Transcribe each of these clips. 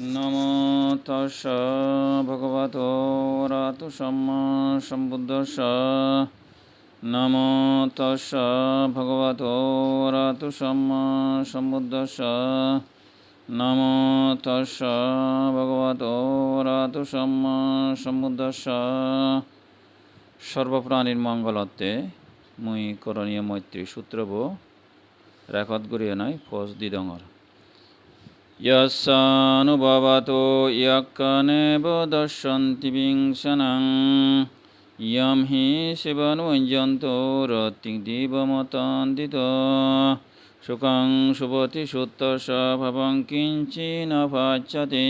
নমো তস্য ভগবতো রাতু সম্মা সম্বুদ্ধস্য নমো তস্য ভগবতো রাতু সম্মা সম্বুদ্ধস্য নমো তস্য ভগবতো রাতু সম্মা সম্বুদ্ধস্য সর্বপ্রাণীর মঙ্গলত্বে মুই করণীয় মৈত্রী সূত্রব। রেকর্ড করিয়ে নাই, ফৌজ দিদঙর यस्सानुभवतो यक्कनेव दर्शन्ति विंशनं यं हि शिवनुञ्जन्तो रतिदिवमतान्दित सुखं शुभति सुत्तस भवं किञ्चिन भाच्यते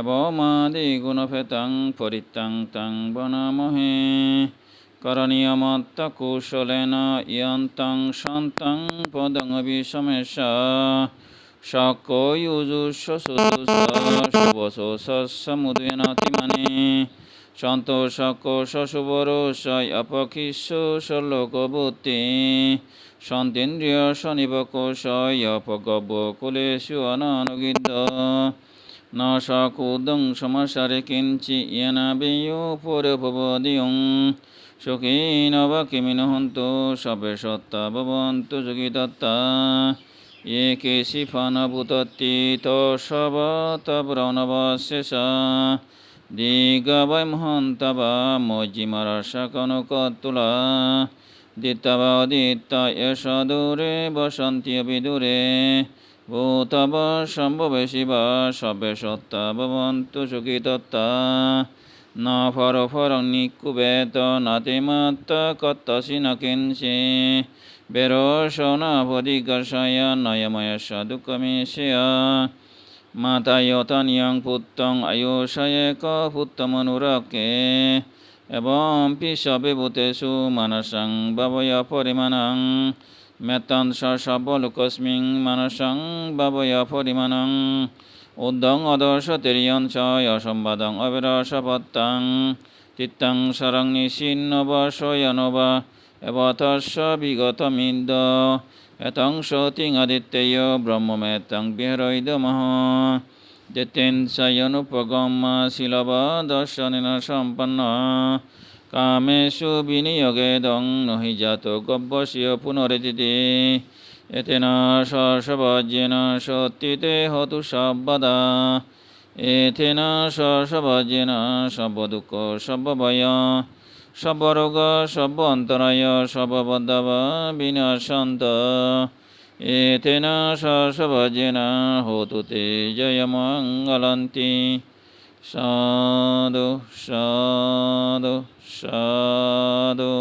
एवमादिगुणभेतं परितं तं वनामहे करणीयमत्तकुशलेन यन्तं শকো ইউজুষ সুবসোসমুদয়নাতিমানে সন্তোষ কোষ সুবরোষয় অপখিষ্য সলোকবতী সন্তেন্দ্রিয় অপগব কুলেশু অননুগিদ্ধ ন সকুদং সমসারে কিঞ্চি ইয়নাবিয়োপরভবদিয়ং সুখী নব কিমিনহন্তু সবে সত্তা ভবন্তু যোগী দত্তা ये কেশিফানভূততীতসবতব্রণবশেষ দিগবৈমহন্তবা মজিমরসকনুকতুলা দিত্তবদিত্ত এষ দূরে বসন্তি বিদূরে। ভূতব সম্ভবে শিব সবে সত্তা ন ফর ফরং নিকুবেত নাতে মাত্ত কত্তসি ন কিঞ্চি বেরোশনাভধিকর্ষয় নয়ময়স্য দুঃখমেশয় মাতায়তনিয়ং পুত্তং আয়ুষয়েক পুত্তমনুরকে। এবং পিসবিভূতেষু মানসং ভাবয় পরিমাণং। মেতংস সবলোকস্মিং মানসং ভাবয় পরিমাণং। উদ্ধং অদর্শতিরিয়ং চ অসম্বাদং অবিরসপত্তং চিত্তং সরং নিশিন্ন নিশিন্নবশয়নবা এবতস্য বিগতমিন্দ এতং সতিং আদিত্যয় ব্রহ্মমেতং বিহরৈদমহ যেতেন্সয়নুপগম শিলব দর্শনেন সম্পন্ন। কামেষু বিনিয়োগেদং নহি জাত গব্যস্য পুনরেদিতে। এতেন সসবজ্যেন সত্যিতে হতু সব্বদা। এথেন সসবজ্যেন সব্বদুঃখ সব্বভয়। সবরোগ সব অন্তরায় সববদ্ধব বিনাশন্ত এতেন সসভজেন হোতু তে জয়মঙ্গলন্তি সাধু সাধু সাধু।